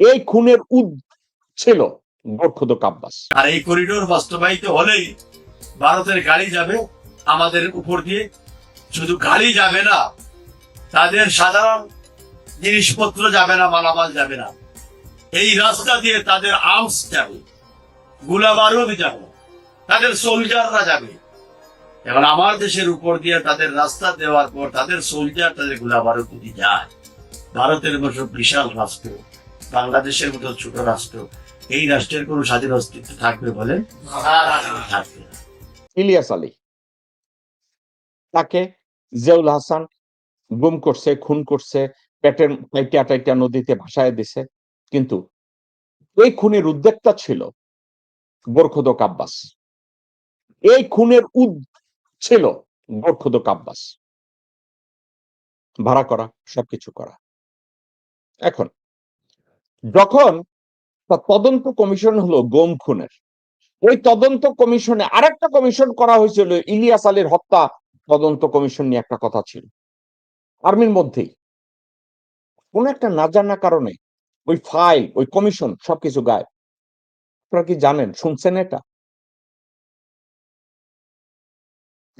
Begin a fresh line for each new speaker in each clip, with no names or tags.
এই খুনের উদ ছিল গোর্খদ কাব্বাস।
আর এই করিডোর বাস্তবায়িত হলেই ভারতের গাড়ি যাবে আমাদের উপর দিয়ে। শুধু গাড়ি যাবে না, তাদের সাধারণ জিনিসপত্র যাবে না, মালামাল যাবে না। এই রাস্তা দিয়ে তাদের আর্মস যাবে গুলা বারুদ যাবে, তাদের সোলজাররা যাবে। এবং আমার দেশের উপর দিয়ে তাদের রাস্তা দেওয়ার পর তাদের সোলজার তাদেরগুলা বারুদ যায়, ভারতের মতো বিশাল রাষ্ট্র। বাংলাদেশের মতো ছোট রাষ্ট্র, এই রাষ্ট্রের কোন স্বাধীন অস্তিত্ব থাকবে বলে।
ইলিয়াস আলী, তাকে জেউল হাসান গুম করছে, খুন করছে, পেটের টাইটা টাইটা নদীতে ভাসায় দিছে। কিন্তু এই খুনের উদ্যোগটা ছিল গোর্খদ কাব্বাস এই খুনের উদ ছিল গোর্খদ কাব্বাস ভাড়া করা, সবকিছু করা। এখন যখন তদন্ত কমিশন হলো গোম খুনের। ওই তদন্ত কমিশনে আরেকটা কমিশন করা হয়েছিল, ইলিয়াস আলীর হত্যা তদন্ত কমিশন নিয়ে একটা কথা ছিল। আর্মির মধ্যেই। কোন একটা না জানা কারণে ওই ফাইল, ওই কমিশন সবকিছু গায়েব। আপনারা কি জানেন, শুনছেন এটা?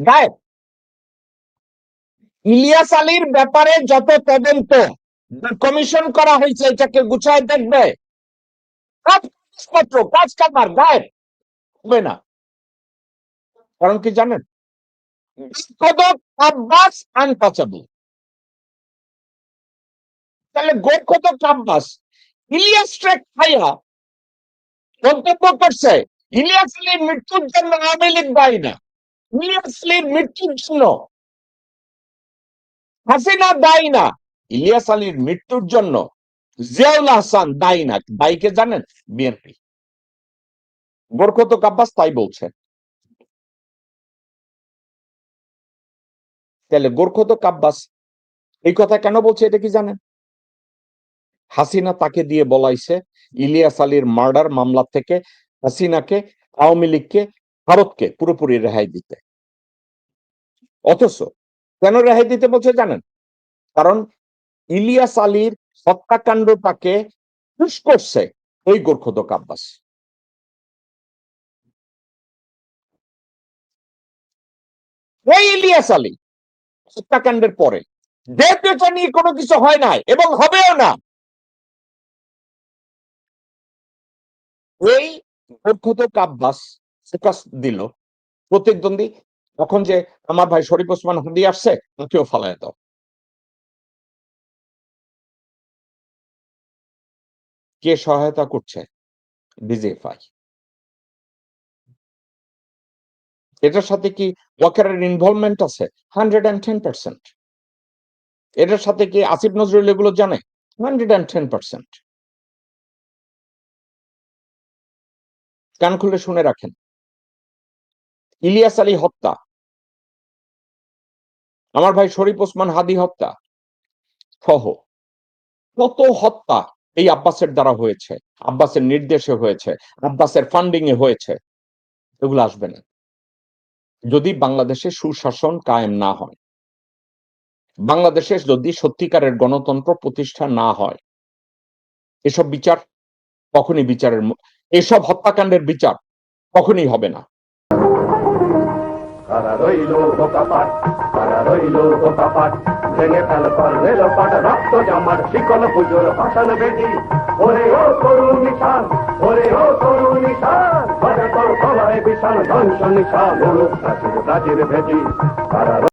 গায়েব। ইলিয়াস আলীর ব্যাপারে যত তদন্ত কমিশন করা হয়েছে, এটাকে গুছায় দেখবে। কাজ হবে না। কারণ কি জানেন? তাহলে আব্বাস ইলিয়াস ট্রেক খাইয়া মন্তব্য করছে, ইলিয়াস মৃত্যুর জন্য আওয়ামী লীগ দায়ী না। ইলিয়াস মৃত্যুর জন্য হাসিনা দায়ী না। ইলিয়াস আলীর মৃত্যুর জন্য জিয়াউল দায়ী না। দায়ীকে জানেন বিএনপি। আব্বাস তাই বলছে। তাহলে আব্বাস এই কথা কেন বলছে এটা কি জানেন? হাসিনা তাকে দিয়ে বলাইছে, ইলিয়াস আলীর মার্ডার মামলা থেকে হাসিনাকে, আওয়ামী লীগকে, ভারতকে পুরোপুরি রেহাই দিতে। অথচ কেন রেহাই দিতে বলছে জানেন? কারণ ইলিয়াস আলীর হত্যাকাণ্ডটাকে পুশ করছে ওই গোর্খদক আব্বাস। ওই ইলিয়াস আলী হত্যাকাণ্ডের পরে দেব নিয়ে কোনো কিছু হয় নাই এবং হবেও না। এই গোর্খদক আব্বাস ফোকাস দিল প্রতিদ্বন্দ্বী, তখন যে আমার ভাই শরীফ ওসমান হাদি আসছে তাকেও ফালায় দাও। কে সহায়তা করছে? ডিজিএফআই এটার সাথে কি ওয়াকারের ইনভলভমেন্ট আছে? হান্ড্রেড অ্যান্ড টেন পার্সেন্ট এটার সাথে কি আসিফ নজরুল এগুলো জানে? হান্ড্রেড অ্যান্ড টেন পার্সেন্ট কান খুলে শুনে রাখেন। ইলিয়াস আলী হত্যা। আমার ভাই শরীফ ওসমান হাদি হত্যা। সহ কত হত্যা! এই আব্বাসের দ্বারা হয়েছে, আব্বাসের নির্দেশে হয়েছে, আব্বাসের ফান্ডিং এ হয়েছে, এগুলো আসবে না। যদি বাংলাদেশে সুশাসন কায়েম না হয়, বাংলাদেশে যদি সত্যিকারের গণতন্ত্র প্রতিষ্ঠা না হয়, এসব বিচার কখনই বিচারের এসব হত্যাকাণ্ডের বিচার কখনই হবে না।
রইল ভেঙে ফেল পারবে লোপাট রক্ত জামার শিকল পুজোর ভাষণ বেটি। ওরে ও করুণ নিশান, ওরে ও করুণ নিশান তোর গলায় বিশাল ধ্বংস নিশান ভেদি কারা